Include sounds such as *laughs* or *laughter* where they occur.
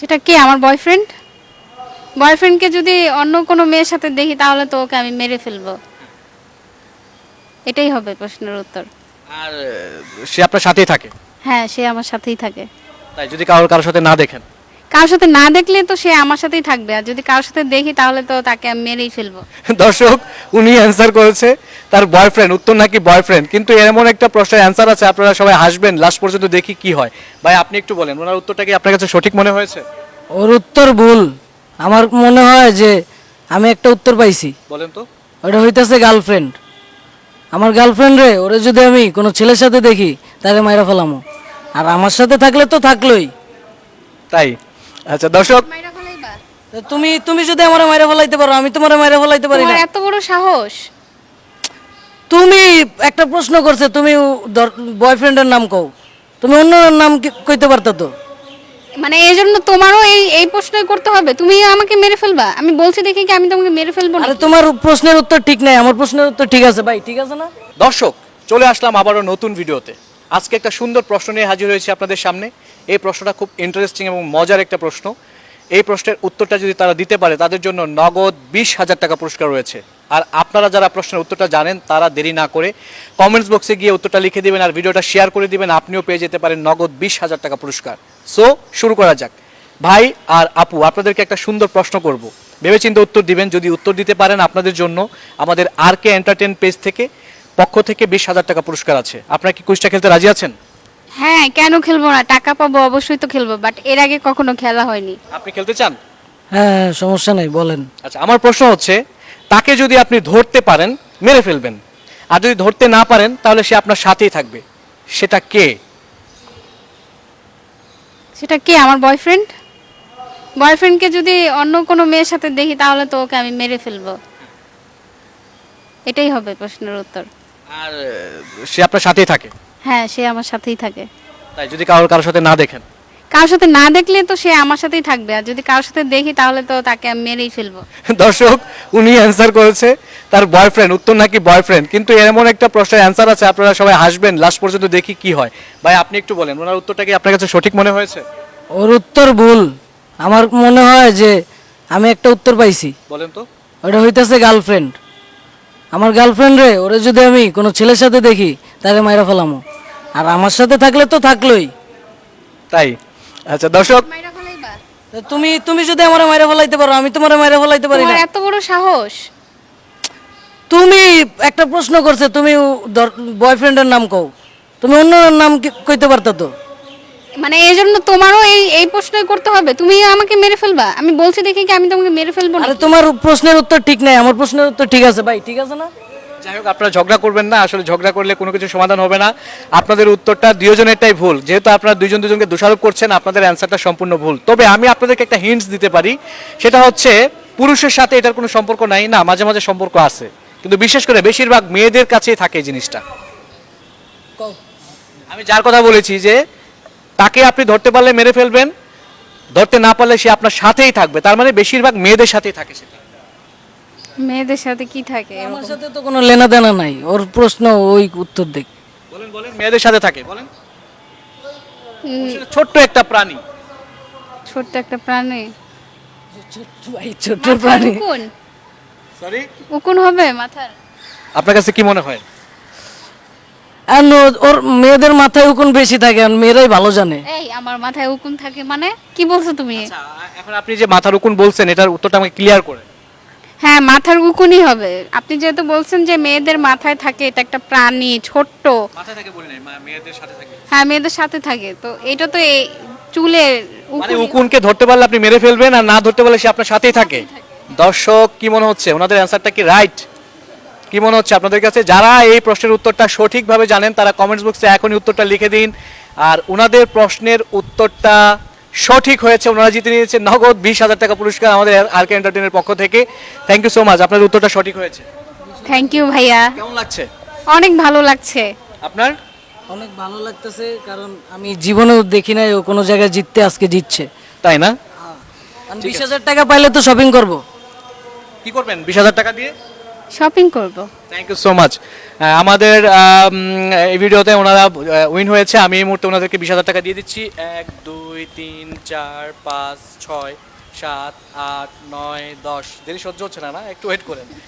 সেটা কে? আমার বয়ফ্রেন্ড বয়ফ্রেন্ডকে যদি অন্য কোনো মেয়ের সাথে দেখি তাহলে তো ওকে আমি মেরে ফেলব। এটাই হবে প্রশ্নের উত্তর। আর সে আপনার সাথেই থাকে? হ্যাঁ সে আমার সাথেই থাকে। তাই যদি কারোর কারোর সাথে না দেখেন? কারোর সাথে না দেখলে তো সে আমার সাথেই থাকবে। আর যদি কারোর সাথে দেখি তাহলে তো তাকে আমি মেরেই ফেলব। দর্শক উনি অ্যান্সার করেছে তার বয়ফ্রেন্ড উত্তর নাকি বয়ফ্রেন্ড কিন্তু এমন একটা প্রশ্নের অ্যান্সার আছে আপনারা সবাই হাসবেন লাস্ট পর্যন্ত দেখি কি হয়। ভাই আপনি একটু বলেন ওনার উত্তরটা কি আপনার কাছে সঠিক মনে হয়েছে? ওর উত্তর ভুল। আমার মনে হয় যে আমি একটা উত্তর পাইছি। বলেন তো। ওটা হইতেছে গার্লফ্রেন্ড আমার গার্লফ্রেন্ড রে ওরে যদি আমি কোনো ছেলের সাথে দেখি তাহলে মাইরা ফেলামো। আর আমার সাথে থাকলে তো থাকলোই। তাই? আচ্ছা দর্শক তুমি তুমি যদি আমার মাইরা ফেলাইতে পারো আমি তোমার মাইরা ফেলাইতে পারি না। এত বড় সাহস। তুমি একটা প্রশ্ন করছে তুমি বয়ফ্রেন্ডের নাম কও। তুমি অন্য নাম কইতে পারতো তো? মানে এই জন্য তোমারও এই এই প্রশ্নই করতে হবে। তুমি আমাকে মেরে ফেলবা। আমি বলছি দেখি কি আমি তোমাকে মেরে ফেলব না আরে তোমার প্রশ্নের উত্তর ঠিক নাই আমার প্রশ্নের উত্তর ঠিক আছে। ভাই ঠিক আছে না? দর্শক চলে আসলাম আবারও নতুন ভিডিওতে। আজকে একটা সুন্দর প্রশ্ন নিয়ে হাজির হয়েছে আপনাদের সামনে। এই প্রশ্নটা খুব ইন্টারেস্টিং এবং মজার একটা প্রশ্ন। এই প্রশ্নের উত্তরটা যদি তারা দিতে পারে, তাদের জন্য নগদ বিশ হাজার টাকা পুরস্কার রয়েছে। আর আপনারা যারা প্রশ্নের উত্তরটা জানেন, তারা দেরি না করে কমেন্টস বক্সে গিয়ে উত্তরটা লিখে দিবেন আর ভিডিওটা শেয়ার করে দিবেন। আপনিও পেয়ে যেতে পারেন নগদ বিশ হাজার টাকা পুরস্কার। সো শুরু করা যাক। ভাই আর আপু, আপনাদেরকে একটা সুন্দর প্রশ্ন করব। ভেবেচিন্তে উত্তর দিবেন, যদি উত্তর দিতে পারেন আপনাদের জন্য আমাদের আর কে এন্টারটেন পেজ থেকে পক্ষ থেকে বিশ হাজার টাকা পুরস্কার আছে। আপনারা কি কুইজটা খেলতে রাজি আছেন? হ্যাঁ কেন খেলব না? টাকা পাবো অবশ্যই তো খেলব বাট এর আগে কখনো খেলা হয়নি। আপনি খেলতে চান? হ্যাঁ সমস্যা নাই বলেন। আচ্ছা আমার প্রশ্ন হচ্ছে তাকে যদি আপনি ধরতে পারেন মেরে ফেলবেন। আর যদি ধরতে না পারেন তাহলে সে আপনার সাথেই থাকবে। সেটা কে? সেটা কে আমার বয়ফ্রেন্ড বয়ফ্রেন্ডকে যদি অন্য কোনো মেয়ের সাথে দেখি তাহলে তো ওকে আমি মেরে ফেলব। এটাই হবে প্রশ্নের উত্তর। আর সে আপনার সাথেই থাকে। হ্যাঁ সে আমার সাথেই থাকে। তাই যদি কারোর কারোর সাথে না দেখেন? কারোর সাথে না দেখলে তো সে আমার সাথেই থাকবে। আর যদি কারোর সাথে দেখি তাহলে তো তাকে আমি মেরেই ফেলব। *laughs* দর্শক উনি অ্যান্সার করেছে তার বয়ফ্রেন্ড উত্তর নাকি বয়ফ্রেন্ড কিন্তু এমন একটা প্রশ্নের অ্যান্সার আছে আপনারা সবাই হাসবেন লাস্ট পর্যন্ত দেখি কি হয়। ভাই আপনি একটু বলেন ওনার উত্তরটা কি আপনার কাছে সঠিক মনে হয়েছে? ওর উত্তর ভুল। আমার মনে হয় যে আমি একটা উত্তর পাইছি। বলেন তো। ওটা হইতেছে গার্লফ্রেন্ড আমার গার্লফ্রেন্ড রে ওরে যদি আমি কোনো ছেলের সাথে দেখি তাহলে মাইরা ফেলামো। আর আমার সাথে থাকলে তো থাকলোই। তাই? আচ্ছা দর্শক তো তুমি তুমি যদি আমার মাইরা ফেলাইতে পারো আমি তোমার মাইরা ফেলাইতে পারি না। তোমার এত বড় সাহস। তুমি একটা প্রশ্ন করছে তুমি বয়ফ্রেন্ডের নাম কও। তুমি অন্য নাম কইতে পারতো তো? মানে এই জন্য তোমারও এই এই প্রশ্নই করতে হবে। তুমি আমাকে মেরে ফেলবা। আমি বলছি দেখি কি আমি তোমাকে মেরে ফেলব না আরে তোমার প্রশ্নের উত্তর ঠিক নাই আমার প্রশ্নের উত্তর ঠিক আছে। ভাই ঠিক আছে না? যাই হোক আপনারা ঝগড়া করবেন না আসলে ঝগড়া করলে কোনো কিছু সমাধান হবে না। আপনাদের উত্তরটা দুজনেরটাই ভুল। যেহেতু আপনারা দুজন দুজনকে দোষারোপ করছেন আপনাদের অ্যান্সারটা সম্পূর্ণ ভুল। তবে আমি আপনাদেরকে একটা হিন্টস দিতে পারি। সেটা হচ্ছে পুরুষের সাথে এটার কোনো সম্পর্ক নাই না মাঝে মাঝে সম্পর্ক আছে। কিন্তু বিশেষ করে বেশিরভাগ মেয়েদের কাছেই থাকে এই জিনিসটা। আমি যার কথা বলেছি যে তাকে আপনি ধরতে পারলে মেরে ফেলবেন ধরতে না পারলে সে আপনার সাথেই থাকবে। তার মানে বেশিরভাগ মেয়েদের সাথেই থাকে সেটা। মেয়েদের সাথে কি থাকে আমার সাথে তো কোনো লেনা দেনা নাই। ওর প্রশ্ন ওই উত্তর দেখ। বলেন বলেন মেয়েদের সাথে থাকে বলেন। ছোট্ট একটা প্রাণী। ছোট্ট একটা প্রাণী? ভাই ছোট প্রাণী। উকুন? সরি উকুন হবে মাথার? আপনার কাছে কি মনে হয়? আর ওর মেয়েদের মাথায় উকুন বেশি থাকে আর মেয়েরাই ভালো জানে। এই আমার মাথায় উকুন থাকে মানে? কি বলছো তুমি? আচ্ছা, এখন আপনি যে মাথার উকুন বলছেন এটার উত্তরটা আমাকে ক্লিয়ার করে হ্যাঁ মাথার উকুনই হবে। আপনি যেহেতু বলছেন যে মেয়েদের মাথায় থাকে এটা একটা প্রাণী ছোট্ট। মাথায় থাকে বলি নাই মেয়েদের সাথে থাকে। হ্যাঁ মেয়েদের সাথে থাকে। তো এটা তো এই চুলের মানে উকুনকে ধরতে পারলে আপনি মেরে ফেলবেন আর না ধরতে পারলে সে আপনার সাথেই থাকে। দর্শক কি মনে হচ্ছে? ওনাদের অ্যান্সারটা কি রাইট? কি মনে হচ্ছে আপনাদের কাছে? যারা এই প্রশ্নের উত্তরটা সঠিকভাবে জানেন তারা কমেন্টস বক্সে এখনই উত্তরটা লিখে দিন। আর ওনাদের প্রশ্নের উত্তরটা সঠিক হয়েছে ওনারা জিতে নিয়েছে। নগদ বিশ হাজার টাকা পুরস্কার আমাদের আর কে এন্টারটেনের পক্ষ থেকে। থ্যাংক ইউ সো মাচ আপনার উত্তরটা সঠিক হয়েছে। থ্যাংক ইউ ভাইয়া। কেমন লাগছে? অনেক ভালো লাগছে। আপনার? অনেক ভালো লাগতেছে কারণ আমি জীবনেও দেখি নাই ও কোনো জায়গায় জিততে আজকে জিতছে। তাই না? বিশ হাজার টাকা পাইলে তো শপিং করব। কি করবেন? বিশ হাজার টাকা দিয়ে? শপিং করব। থ্যাংক ইউ সো মাচ আমাদের এই ভিডিওতে ওনারা উইন হয়েছে। আমি এই মুহূর্তে ওনাদেরকে বিশ হাজার টাকা দিয়ে দিচ্ছি। এক দুই, তিন, চার, পাঁচ, ছয়, সাত, আট, নয়, দশ। দেরি সহ্য হচ্ছে না না? একটু ওয়েট করেন।